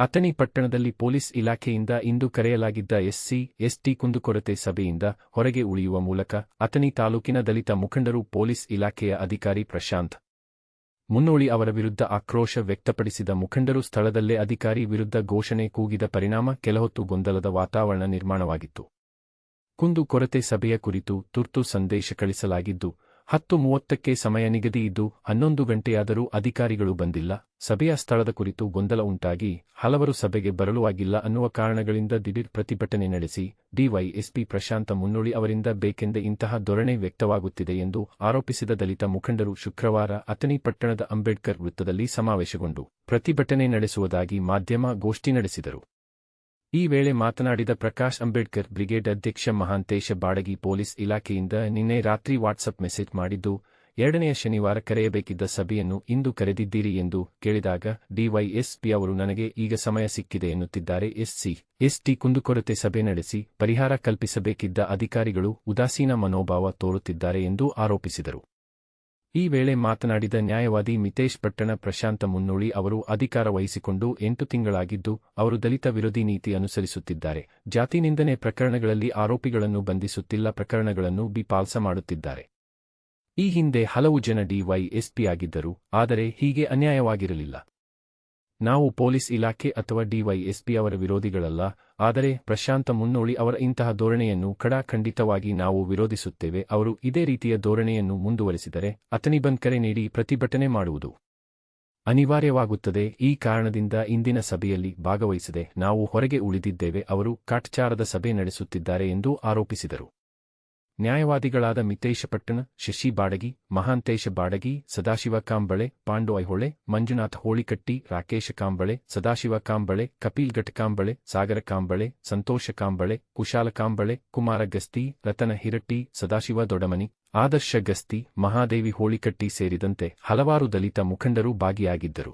ಅಥಣಿ ಪಟ್ಟಣದಲ್ಲಿ ಪೊಲೀಸ್ ಇಲಾಖೆಯಿಂದ ಇಂದು ಕರೆಯಲಾಗಿದ್ದ SC, ST ಕುಂದುಕೊರತೆ ಸಭೆಯಿಂದ ಹೊರಗೆ ಉಳಿಯುವ ಮೂಲಕ ಅಥಣಿ ತಾಲೂಕಿನ ದಲಿತ ಮುಖಂಡರು ಪೊಲೀಸ್ ಇಲಾಖೆಯ ಅಧಿಕಾರಿ ಪ್ರಶಾಂತ್ ಮುನ್ನೋಳಿ ಅವರ ವಿರುದ್ಧ ಆಕ್ರೋಶ ವ್ಯಕ್ತಪಡಿಸಿದ ಮುಖಂಡರು ಸ್ಥಳದಲ್ಲೇ ಅಧಿಕಾರಿ ವಿರುದ್ಧ ಘೋಷಣೆ ಕೂಗಿದ ಪರಿಣಾಮ ಕೆಲಹೊತ್ತು ಗೊಂದಲದ ವಾತಾವರಣ ನಿರ್ಮಾಣವಾಗಿತ್ತು. ಕುಂದು ಕೊರತೆ ಸಭೆಯ ಕುರಿತು ತುರ್ತು ಸಂದೇಶ ಕಳಿಸಲಾಗಿದ್ದು ಹತ್ತು ಮೂವತ್ತಕ್ಕೆ ಸಮಯ ನಿಗದಿ ಇದ್ದು ಹನ್ನೊಂದು ಗಂಟೆಯಾದರೂ ಅಧಿಕಾರಿಗಳು ಬಂದಿಲ್ಲ. ಸಭೆಯ ಸ್ಥಳದ ಕುರಿತು ಗೊಂದಲ ಉಂಟಾಗಿ ಹಲವರು ಸಭೆಗೆ ಬರಲು ಆಗಿಲ್ಲ ಅನ್ನುವ ಕಾರಣಗಳಿಂದ ದಿಢೀರ್ ಪ್ರತಿಭಟನೆ ನಡೆಸಿ ಡಿವೈಎಸ್ಪಿ ಪ್ರಶಾಂತ ಮುನ್ನೋಳಿ ಅವರಿಂದ ಬೇಕೆಂದೇ ಇಂತಹ ಧೋರಣೆ ವ್ಯಕ್ತವಾಗುತ್ತಿದೆ ಎಂದು ಆರೋಪಿಸಿದ ದಲಿತ ಮುಖಂಡರು ಶುಕ್ರವಾರ ಅಥಣಿ ಪಟ್ಟಣದ ಅಂಬೇಡ್ಕರ್ ವೃತ್ತದಲ್ಲಿ ಸಮಾವೇಶಗೊಂಡು ಪ್ರತಿಭಟನೆ ನಡೆಸುವುದಾಗಿ ಮಾಧ್ಯಮ ಗೋಷ್ಠಿ ನಡೆಸಿದರು. ಈ ವೇಳೆ ಮಾತನಾಡಿದ ಪ್ರಕಾಶ್ ಅಂಬೇಡ್ಕರ್, ಬ್ರಿಗೇಡ್ ಅಧ್ಯಕ್ಷ ಮಹಾಂತೇಶ ಬಾಡಗಿ ಪೊಲೀಸ್ ಇಲಾಖೆಯಿಂದ ನಿನ್ನೆ ರಾತ್ರಿ ವಾಟ್ಸಪ್ ಮೆಸೇಜ್ ಮಾಡಿದ್ದು, ಎರಡನೆಯ ಶನಿವಾರ ಕರೆಯಬೇಕಿದ್ದ ಸಭೆಯನ್ನು ಇಂದು ಕರೆದಿದ್ದೀರಿ ಎಂದು ಕೇಳಿದಾಗ ಡಿವೈಎಸ್ಪಿ ಅವರು ನನಗೆ, ಈಗ ಸಮಯ ಸಿಕ್ಕಿದೆ ಎನ್ನುತ್ತಿದ್ದಾರೆ. ಎಸ್ಸಿ ಎಸ್ಟಿ ಕುಂದುಕೊರತೆ ಸಭೆ ನಡೆಸಿ ಪರಿಹಾರ ಕಲ್ಪಿಸಬೇಕಿದ್ದ ಅಧಿಕಾರಿಗಳು ಉದಾಸೀನ ಮನೋಭಾವ ತೋರುತ್ತಿದ್ದಾರೆ ಎಂದು ಆರೋಪಿಸಿದರು. ಈ ವೇಳೆ ಮಾತನಾಡಿದ ನ್ಯಾಯವಾದಿ ಮಿತೇಶ್ ಪಟ್ಟಣ ಪ್ರಶಾಂತ ಮುನ್ನೋಳಿ ಅವರು ಅಧಿಕಾರ ವಹಿಸಿಕೊಂಡು ಎಂಟು ತಿಂಗಳಾಗಿದ್ದು, ಅವರು ದಲಿತ ವಿರೋಧಿ ನೀತಿ ಅನುಸರಿಸುತ್ತಿದ್ದಾರೆ. ಜಾತಿ ನಿಂದನೆ ಪ್ರಕರಣಗಳಲ್ಲಿ ಆರೋಪಿಗಳನ್ನು ಬಂಧಿಸುತ್ತಿಲ್ಲ, ಪ್ರಕರಣಗಳನ್ನು ಬಿಪಾಲ್ಸ ಮಾಡುತ್ತಿದ್ದಾರೆ. ಈ ಹಿಂದೆ ಹಲವು ಜನ ಡಿವೈಎಸ್ಪಿ ಆಗಿದ್ದರು, ಆದರೆ ಹೀಗೆ ಅನ್ಯಾಯವಾಗಿರಲಿಲ್ಲ. ನಾವು ಪೊಲೀಸ್ ಇಲಾಖೆ ಅಥವಾ ಡಿವೈಎಸ್ಪಿ ಅವರ ವಿರೋಧಿಗಳಲ್ಲ, ಆದರೆ ಪ್ರಶಾಂತ ಮುನ್ನೋಳಿ ಅವರ ಇಂತಹ ಧೋರಣೆಯನ್ನು ಖಡಾಖಂಡಿತವಾಗಿ ನಾವು ವಿರೋಧಿಸುತ್ತೇವೆ. ಅವರು ಇದೇ ರೀತಿಯ ಧೋರಣೆಯನ್ನು ಮುಂದುವರೆಸಿದರೆ ಅತನಿಬಂದ್ ಕರೆ ನೀಡಿ ಪ್ರತಿಭಟನೆ ಮಾಡುವುದು ಅನಿವಾರ್ಯವಾಗುತ್ತದೆ. ಈ ಕಾರಣದಿಂದ ಇಂದಿನ ಸಭೆಯಲ್ಲಿ ಭಾಗವಹಿಸದೆ ನಾವು ಹೊರಗೆ ಉಳಿದಿದ್ದೇವೆ. ಅವರು ಕಾಟ್ಚಾರದ ಸಭೆ ನಡೆಸುತ್ತಿದ್ದಾರೆ ಎಂದು ಆರೋಪಿಸಿದರು. ನ್ಯಾಯವಾದಿಗಳಾದ ಮಿತೇಶ ಪಟ್ಟಣ, ಶಶಿ ಬಾಡಗಿ ಮಹಾಂತೇಶ ಬಾಡಗಿ, ಸದಾಶಿವ ಕಾಂಬಳೆ ಪಾಂಡು ಐಹೊಳೆ ಮಂಜುನಾಥ ಹೋಳಿಕಟ್ಟಿ, ರಾಕೇಶ ಕಾಂಬಳೆ, ಸದಾಶಿವ ಕಾಂಬಳೆ, ಕಪಿಲ್ ಘಟಕಾಂಬಳೆ ಸಾಗರ ಕಾಂಬಳೆ, ಸಂತೋಷ ಕಾಂಬಳೆ, ಕುಶಾಲ ಕಾಂಬಳೆ, ಕುಮಾರ ಗಸ್ತಿ, ರತನ ಹಿರಟ್ಟಿ, ಸದಾಶಿವ ದೊಡಮನಿ ಆದರ್ಶ ಗಸ್ತಿ, ಮಹಾದೇವಿ ಹೋಳಿಕಟ್ಟಿ ಸೇರಿದಂತೆ ಹಲವಾರು ದಲಿತ ಮುಖಂಡರು ಭಾಗಿಯಾಗಿದ್ದರು.